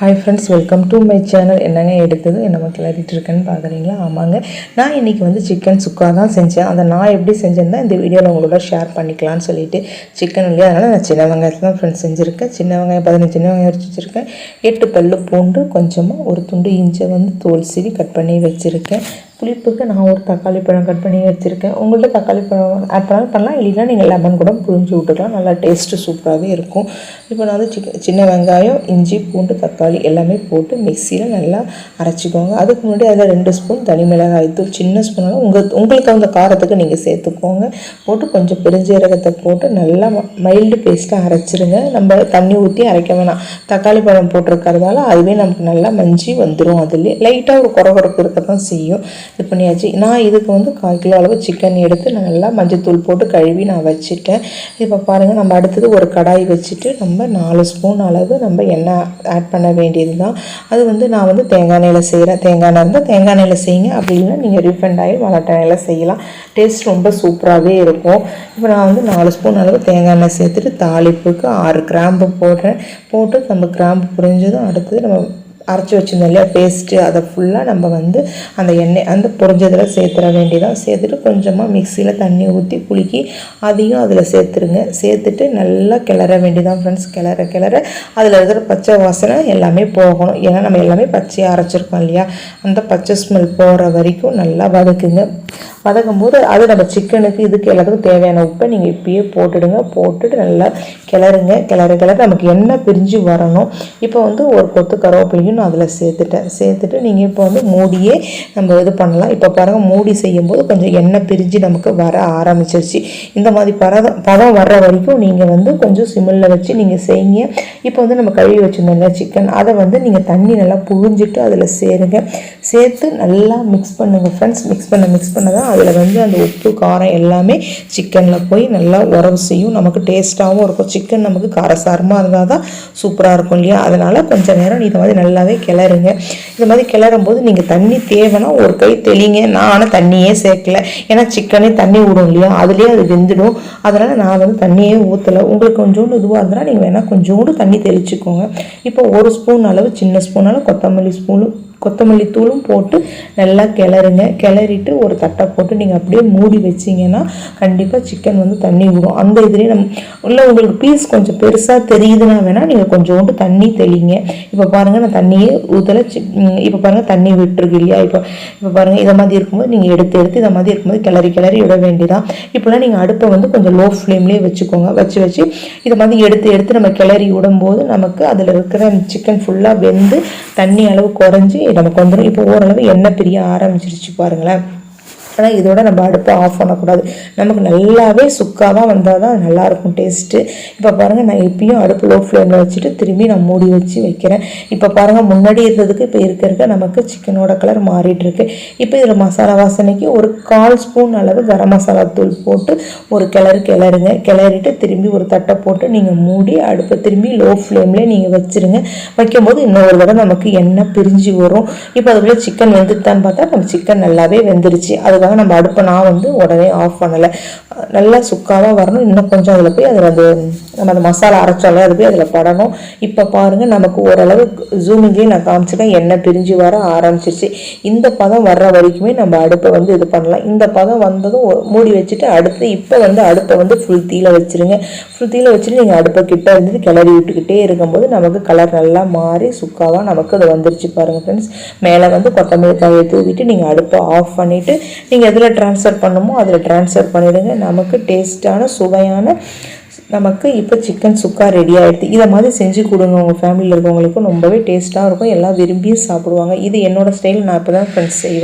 Hi friends welcome to my channel என்னங்க எடுத்தது? என்ன கிளறிட்டு இருக்கேன்னு பார்க்குறீங்களா ஆமாங்க. நான் இன்றைக்கி வந்து சிக்கன் சுக்கா தான் செஞ்சேன். அதை நான் எப்படி செஞ்சேன்னா இந்த வீடியோவில் உங்களோட ஷேர் பண்ணிக்கலாம்னு சொல்லிட்டு சிக்கன் இல்லையா? அதனால் நான் சின்ன வெங்காயத்தில் தான் ஃப்ரெண்ட்ஸ் செஞ்சுருக்கேன். சின்ன வெங்காயம் பதினஞ்சு சின்ன வெங்காயம் வச்சு வச்சுருக்கேன். எட்டு பல்லு பூண்டு கொஞ்சமாக ஒரு துண்டு இஞ்சி வந்து தோல் சீவி கட் பண்ணி வச்சுருக்கேன். புளிப்புக்கு நான் ஒரு தக்காளி பழம் கட் பண்ணி வச்சுருக்கேன் உங்கள்கிட்ட தக்காளி பழம் ஆட் பண்ணாலும் பண்ணலாம். இல்லைன்னா நீங்கள் லெமன் கூட புழிஞ்சு விட்டுக்கலாம். நல்லா டேஸ்ட்டு சூப்பராகவே இருக்கும். இப்போ நான் வந்து சிக்க சின்ன வெங்காயம் இஞ்சி பூண்டு தக்காளி எல்லாமே போட்டு மிக்சியில் நல்லா அரைச்சிக்கோங்க. அதுக்கு முன்னாடி அதில் ரெண்டு ஸ்பூன் தனி மிளகாய் தூள் சின்ன ஸ்பூனாலும் உங்கள் உங்களுக்கு அந்த காரத்துக்கு நீங்கள் சேர்த்துக்கோங்க. போட்டு கொஞ்சம் பெருஞ்சீரகத்தை போட்டு நல்லா மைல்டு பேஸ்ட்டாக அரைச்சிருங்க. நம்ம தண்ணி ஊற்றி அரைக்க வேணாம். தக்காளி பழம் போட்டிருக்கிறதால அதுவே நமக்கு நல்லா மஞ்சி வந்துடும் அதுலேயே லைட்டாக ஒரு குறை குறைப்பு இருக்க தான் செய்யும். இது பண்ணியாச்சு. நான் இதுக்கு வந்து கால் கிலோ அளவு சிக்கன் எடுத்து நான் நல்லா மஞ்சத்தூள் போட்டு கழுவி நான் வச்சுட்டேன். இப்போ பாருங்கள் நம்ம அடுத்தது ஒரு கடாய் வச்சுட்டு நம்ம நாலு ஸ்பூன் அளவு நம்ம எண்ணெய் ஆட் பண்ண வேண்டியது தான் அது வந்து நான் வந்து தேங்காய் எண்ணெயில் செய்கிறேன் தேங்காய் எண்ணெய் இருந்தால் தேங்காய் எண்ணெயில் செய்யுங்க. அப்படி இல்லைன்னா நீங்கள் ரீஃபண்ட் ஆயில் வளட்ட எண்ணெயில் செய்யலாம். டேஸ்ட் ரொம்ப சூப்பராகவே இருக்கும். இப்போ நான் வந்து நாலு ஸ்பூன் அளவு தேங்காய் எண்ணெய் சேர்த்துட்டு தாளிப்புக்கு ஆறு கிராம்பு போடுறேன். போட்டு நம்ம கிராம்பு புரிஞ்சதும் அடுத்தது நம்ம அரைச்சி வச்சுருந்தோம் இல்லையா பேஸ்ட்டு அதை ஃபுல்லாக நம்ம வந்து அந்த எண்ணெய் அந்த பொறிஞ்சதில் சேர்த்துற வேண்டியதான் சேர்த்துட்டு கொஞ்சமாக மிக்சியில் தண்ணி ஊற்றி குலுக்கி அதையும் அதில் சேர்த்துருங்க. சேர்த்துட்டு நல்லா கிளற வேண்டியதான் ஃப்ரெண்ட்ஸ் கிளற கிளற அதில் இருக்கிற பச்சை வாசனை எல்லாமே போகணும். ஏன்னா நம்ம எல்லாமே பச்சையாக அரைச்சிருக்கோம் இல்லையா? அந்த பச்சை ஸ்மெல் போகிற வரைக்கும் நல்லா வதக்குங்க. வதக்கும் போது அது நம்ம சிக்கனுக்கு இதுக்கு எல்லாத்துக்கும் தேவையான உப்பை நீங்கள் இப்பயே போட்டுடுங்க. போட்டுட்டு நல்லா கிளறுங்க. கிளற கிளற. நமக்கு எண்ணெய் பிரிஞ்சு வரணும். இப்போ வந்து ஒரு கொத்து கருவேப்பிலையும் நான் அதில் சேர்த்துட்டேன். சேர்த்துட்டு நீங்கள் இப்போ வந்து மூடியே நம்ம இது பண்ணலாம். இப்போ பாருங்கள் மூடி செய்யும்போது கொஞ்சம் எண்ணெய் பிரிஞ்சு நமக்கு வர ஆரம்பிச்சிருச்சு. இந்த மாதிரி பதம் பதம் வர்ற வரைக்கும் நீங்கள் வந்து கொஞ்சம் சிம்மில் வச்சு நீங்கள் செய்யுங்க. இப்போ வந்து நம்ம கழுவி வச்சுருந்தோம்ல சிக்கன் அதை வந்து நீங்கள் தண்ணி நல்லா புழிஞ்சிட்டு அதில் சேருங்க. சேர்த்து நல்லா மிக்ஸ் பண்ணுங்கள் ஃப்ரெண்ட்ஸ் மிக்ஸ் பண்ண மிக்ஸ் பண்ண தான் அதில் வந்து அந்த உப்பு காரம் எல்லாமே சிக்கனில் போய் நல்லா உறவு செய்யும். நமக்கு டேஸ்ட்டாகவும் இருக்கும். சிக்கன் நமக்கு காரசாரமாக இருந்தால் தான் சூப்பராக இருக்கும் இல்லையா? அதனால் கொஞ்சம் நேரம் இதை மாதிரி நல்லாவே கிளறுங்க. இந்த மாதிரி கிளறும் போது நீங்கள் தண்ணி தேவைன்னா ஒரு கை தெளிங்க. நான் ஆனால் தண்ணியே சேர்க்கல. ஏன்னா சிக்கனே தண்ணி விடும் இல்லையா? அதுலேயே அது வெந்துடும். அதனால் நான் வந்து தண்ணியே ஊற்றலை உங்களுக்கு கொஞ்சோண்டு இதுவாக இருந்தால் நீங்கள் வேணால் கொஞ்சோண்டு தண்ணி தெளிச்சுக்கோங்க. இப்போ ஒரு ஸ்பூன் அளவு சின்ன ஸ்பூன் அளவு கொத்தமல்லி ஸ்பூனு கொத்தமல்லி தூளும் போட்டு நல்லா கிளறுங்க. கிளறிட்டு ஒரு தட்டை போட்டு நீங்கள் அப்படியே மூடி வச்சிங்கன்னா கண்டிப்பாக சிக்கன் வந்து தண்ணி விடும் அந்த இதுலேயே நம் இல்லை உங்களுக்கு பீஸ் கொஞ்சம் பெருசாக தெரியுதுன்னா வேணால் நீங்கள் கொஞ்சோண்டு தண்ணி தெளிங்க. இப்போ பாருங்கள் நான் தண்ணியே ஊற்றலை சி இப்போ பாருங்கள் தண்ணி விட்டுருக்கு இல்லையா? இப்போ இப்போ பாருங்கள் இதை மாதிரி இருக்கும்போது நீங்கள் எடுத்து எடுத்து இதை மாதிரி இருக்கும்போது கிளறி கிளறி விட வேண்டியதான் இப்போலாம் நீங்கள் அடுப்பை வந்து கொஞ்சம் லோ ஃப்ளேம்லேயே வச்சுக்கோங்க. வச்சு வச்சு இதை மாதிரி எடுத்து எடுத்து நம்ம கிளறி விடும்போது நமக்கு அதில் இருக்கிற சிக்கன் ஃபுல்லாக வெந்து தண்ணி அளவு குறைஞ்சி நமக்கு வந்துடும் இப்போ ஓரளவு எண்ணெய் பிரிய ஆரம்பிச்சிருச்சு பாருங்களேன். ஆனால் இதோட நம்ம அடுப்பை ஆஃப் பண்ணக்கூடாது. நமக்கு நல்லாவே சுக்காவாக வந்தால் தான் நல்லாயிருக்கும் டேஸ்ட்டு இப்போ பாருங்கள் நான் எப்பயும் அடுப்பு லோ ஃப்ளேமில் வச்சுட்டு திரும்பி நான் மூடி வச்சு வைக்கிறேன். இப்போ பாருங்கள் முன்னாடி இருந்ததுக்கு இப்போ இருக்க இருக்க நமக்கு சிக்கனோட கலர் மாறிட்டுருக்கு. இப்போ இதில் மசாலா வாசனைக்கு ஒரு கால் ஸ்பூன் அளவு கரம் மசாலா தூள் போட்டு ஒரு கிளறு கிளறுங்க. கிளறிட்டு திரும்பி ஒரு தட்டை போட்டு நீங்கள் மூடி அடுப்பை திரும்பி லோ ஃப்ளேம்லேயே நீங்கள் வச்சுருங்க. வைக்கும்போது இன்னொரு தடவை நமக்கு எண்ணெய் பிரிஞ்சு வரும். இப்போ அதுக்குள்ளே சிக்கன் வெந்துட்டான்னு பார்த்தா நம்ம சிக்கன் நல்லாவே வெந்துருச்சு. அது அதுக்காக நம்ம அடுப்பை நான் வந்து உடனே ஆஃப் பண்ணலை. நல்லா சுக்காவாக வரணும். இன்னும் கொஞ்சம் அதில் போய் அதில் அது நம்ம அந்த மசாலா அரைச்சாலே அது போய் அதில் படணும். இப்போ பாருங்கள் நமக்கு ஓரளவு ஜூமிங்கே நான் காமிச்சிட்டேன். எண்ணெய் பிரிஞ்சு வர ஆரம்பிச்சிருச்சு. இந்த பதம் வர்ற வரைக்குமே நம்ம அடுப்பை வந்து இது பண்ணலாம். இந்த பதம் வந்ததும் மூடி வச்சுட்டு அடுத்து இப்போ வந்து அடுப்பை வந்து ஃபுல் தீல வச்சுருங்க. ஃபுல் தீல வச்சுட்டு நீங்கள் அடுப்பை கிட்ட இருந்துட்டு கிளறி விட்டுக்கிட்டே இருக்கும்போது நமக்கு கலர் நல்லா மாறி சுக்காவாக நமக்கு அது வந்துருச்சு பாருங்கள் ஃப்ரெண்ட்ஸ் மேலே வந்து கொத்தமல்லி காயை தூவிட்டு நீங்கள் அடுப்பை ஆஃப் பண்ணிவிட்டு நீங்கள் எதில் ட்ரான்ஸ்ஃபர் பண்ணுமோ அதில் ட்ரான்ஸ்ஃபர் பண்ணிவிடுங்க நமக்கு டேஸ்ட்டான சுவையான நமக்கு இப்போ சிக்கன் சுக்கா ரெடி ஆகிடுது இதை மாதிரி செஞ்சு கொடுங்க. உங்கள் ஃபேமிலியில் இருக்கவங்களுக்கும் ரொம்பவே டேஸ்ட்டாக இருக்கும். எல்லாம் விரும்பி சாப்பிடுவாங்க. இது என்னோடய ஸ்டைல் நான் இப்போ தான் ஃப்ரெண்ட்ஸ் செய்வேன்.